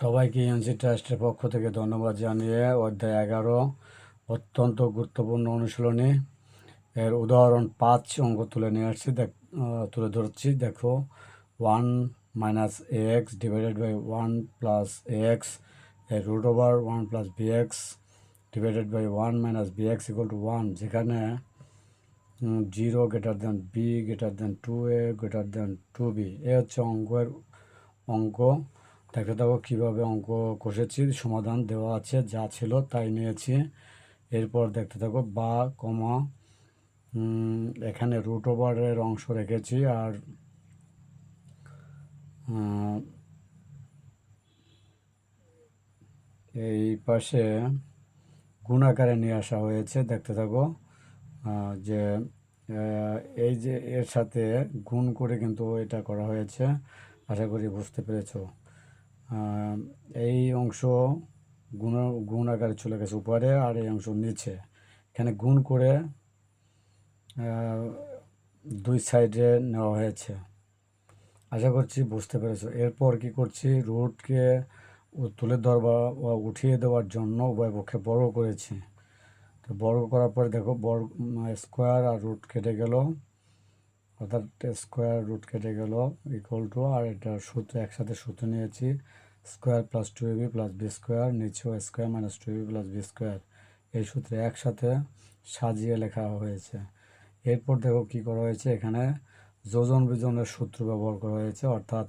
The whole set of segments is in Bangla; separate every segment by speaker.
Speaker 1: সবাইকে এনসি ট্রাস্টের পক্ষ থেকে ধন্যবাদ জানিয়ে অধ্যায় এগারো, অত্যন্ত গুরুত্বপূর্ণ অনুশীলনী। এর উদাহরণ পাঁচ অঙ্ক তুলে নিয়ে আসছি। দেখ তুলে ধরছি। দেখো, one minus x divided by one plus এক্সের root over one plus b x divided by one minus b x equal to one. যেখানে zero greater than b, greater than two a, greater than two b. এ হচ্ছে অঙ্কের অঙ্ক। থাকো কীভাবে অঙ্ক কষেছি, সমাধান দেওয়া আছে, যা ছিল তাই নিয়েছি। এরপর দেখতে থাকো, বা, কমা এখানে রুট ওভারের অংশ রেখেছি আর এই পাশে গুণ আকারে নিয়ে আসা হয়েছে, দেখতে থাকো যে এই যে এর সাথে গুণ করে কিন্তু এটা করা হয়েছে, আশা করি বুঝতে পেরেছ। এই অংশ গুণ গুণ আকারে চলে গেছে উপরে আর এই অংশ নিচে। এখানে গুণ করে দুই সাইডে নেওয়া হয়েছে। আশা করছি বুঝতে পেরেছ। এরপর কি করছি? রুটকে তুলে ধরবা উঠিয়ে দেওয়ার জন্য উভয় পক্ষে বড় করেছি। তো বর্গ করার পরে দেখো বর্গ স্কোয়ার আর রুট কেটে গেল। অর্থাৎ স্কোয়ার রুট কেটে গেল ইকুয়াল টু আর এটা সূত্র, একসাথে সূত্র নিয়েছি। Square plus two ab plus b square নিচেও square minus two ab plus b square. এই সূত্রে একসাথে সাজিয়ে লেখা হয়েছে। এরপর দেখো কি করা হয়েছে, এখানে যোজন বিজনের সূত্র ব্যবহার করা হয়েছে, অর্থাৎ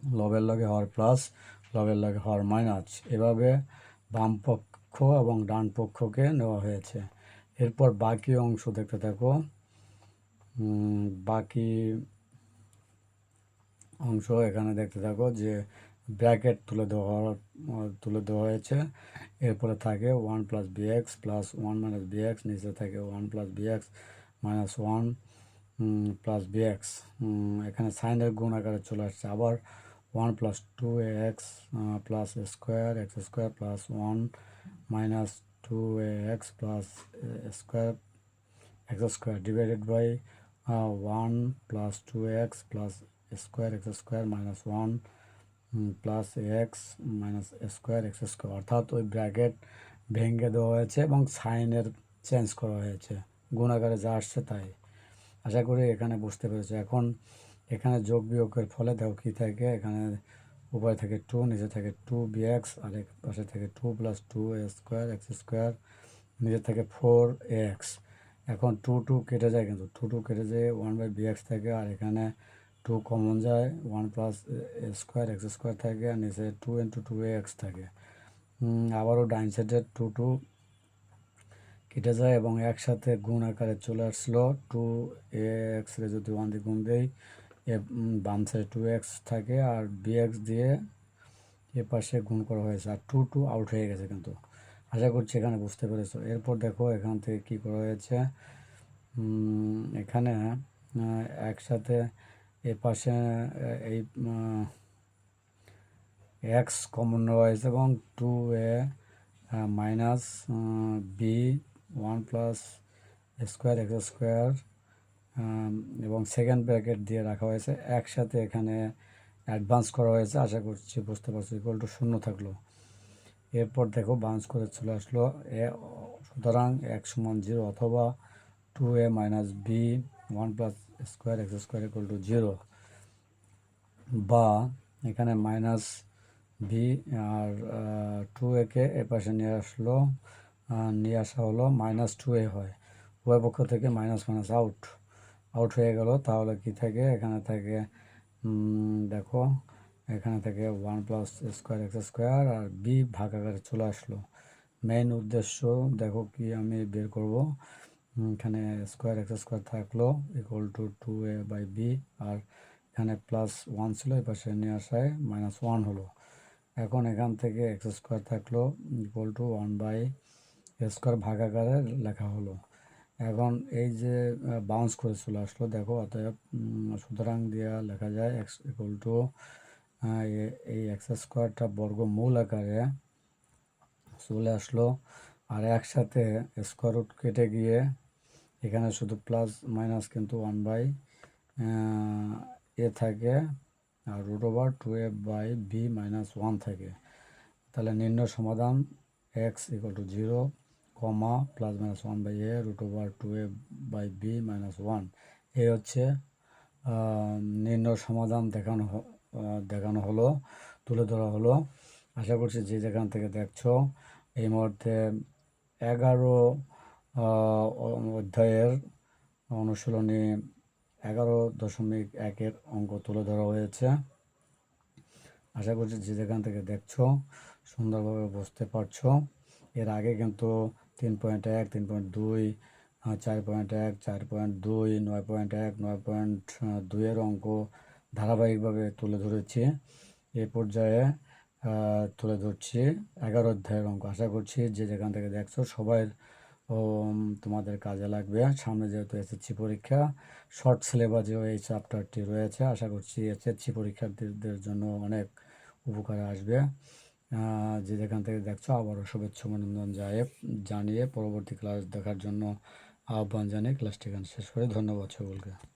Speaker 1: লবের লগে হর প্লাস লবের লগে হর মাইনাস। এভাবে বাম পক্ষ এবং ডান পক্ষকে নেওয়া হয়েছে। এরপর বাকি অংশ দেখতে থাকো। বাকি অংশ এখানে দেখতে থাকো যে ব্র্যাকেট তুলে দেওয়া তুলে দেওয়া হয়েছে। এরপরে থাকে one plus b x plus one minus b x নিচে থাকে one plus b x minus one plus b x এখানে সাইনের গুণ আকারে চলে আসছে আবার one plus two x plus square, x square plus one minus two x plus square, x square divided by one plus two x plus square, x square minus one plus x minus square x square অর্থাৎ ওই ব্র্যাকেট ভেঙে দেওয়া হয়েছে এবং সাইনের চেঞ্জ করা হয়েছে। গুণাকারে যা আসছে তাই। আশা করি এখানে বুঝতে পেরেছ। এখন এখানে যোগ বিয়োগের ফলে দেখো কী থাকে, এখানে উপরে থেকে টু নিচে থেকে টু বি এক্স আর এক পাশে থেকে two plus two square x square নিচে থেকে ফোর এক্স এখন টু টু কেটে যায় কিন্তু টু টু কেটে যায় ওয়ান বাই বি এক্স থাকে, আর এখানে টু কমন যায় one plus square x square থাকে আর নিচে টু ইন্টু টু এক্স থাকে। আবারও ডাইন সাইডে টু টু কেটে যায় এবং একসাথে গুণ আকারে চলে আসলো। টু এ এক্স রে যদি ওয়ান দিয়ে গুণ দেই, এ বাম সাইডে টু এক্স থাকে, আর বি এক্স দিয়ে এ পাশে গুণ করা হয়েছে। আর টু টু আউট হয়ে গেছে কিন্তু। আশা করছি এখানে বুঝতে পেরেছ। এরপর দেখো এখান থেকে কী করা হয়েছে। এখানে একসাথে এ পাশে এই এক্স কমন নেওয়া হয়েছে এবং two a minus b one plus square x square এবং সেকেন্ড ব্র্যাকেট দিয়ে রাখা হয়েছে। একসাথে এখানে অ্যাডভান্স করা হয়েছে। আশা করছি বুঝতে পারছি ইকুয়াল টু শূন্য থাকল। এরপর দেখো বাউন্স করে চলে আসলো। এ, সুতরাং এক সমান জিরো অথবা two a minus b one plus square x square equal to zero বা এখানে মাইনাস বি আর টু একে এ পাশে নিয়ে আসলো নিয়ে আসা হলো, মাইনাস টু এ হয়। উভয় পক্ষ থেকে মাইনাস মাইনাস আউট আউট হয়ে গেল। তাহলে কি থাকে? এখানে থাকে দেখো, এখানে থেকে one plus square x square আর বি ভাগ আকারে চলে আসলো। মেইন উদ্দেশ্য, দেখো কি আমি বের করব। এখানে স্কোয়ার এক্স স্কোয়ার থাকল equal to two a by b আর এখানে প্লাস ওয়ান ছিল এই পাশে নিয়ে আসায় মাইনাস ওয়ান হলো। এখন এখান থেকে এক্স স্কোয়ার থাকল equal to one by square ভাগ আকারে লেখা হলো। এখন এই যে বাউন্স করে চলে আসলো, দেখো অতএব সুতরাং দেওয়া লেখা যায় এক্স ইকুয়াল টু এই এক্স স্কোয়ারটা বর্গ মূল আকারে চলে আসলো। আর একসাথে স্কোয়ার রুট কেটে গিয়ে এখানে শুধু প্লাস মাইনাস কিন্তু ওয়ান বাই এ থাকে আর root over two a by b minus one থাকে। তাহলে নিম্ন সমাধান x equal to zero comma plus minus one by a root over two a by b minus one এই হচ্ছে নির্ণয় সমাধান দেখানো দেখানো হলো, তুলে ধরা হলো। আশা করছি যে যেখান থেকে দেখছ, এই মুহূর্তে এগারো অধ্যায়ের অনুশীলনে এগারো দশমিক একের অঙ্ক তুলে ধরা হয়েছে। আশা করছি যে যেখান থেকে দেখছ, সুন্দরভাবে বুঝতে পারছ। এর আগে কিন্তু তিন পয়েন্ট এক, তিন পয়েন্ট দুই চার পয়েন্ট এক, চার পয়েন্ট দুই, নয় পয়েন্ট এক, নয় পয়েন্ট দুইয়ের অঙ্ক ধারাবাহিকভাবে তুলে ধরেছি। এ পর্যায়ে তুলে ধরছি। এগারো অধ্যায়ের অঙ্ক। আশা করছি যে যেখান থেকে দেখছ সবাই তোমাদের কাজে লাগবে। সামনে যেহেতু এসএসসি পরীক্ষা শর্ট সিলেবাসেও এই চ্যাপ্টারটি রয়েছে। আশা করছি এসএসসি পরীক্ষার্থীদের জন্য অনেক উপকারে আসবে। যে যেখান থেকে দেখছ আবারও শুভেচ্ছা, অভিনন্দন জানিয়ে জানিয়ে পরবর্তী ক্লাস দেখার জন্য আহ্বান জানিয়ে ক্লাসটি এখানে শেষ করে। ধন্যবাদ সকলকে।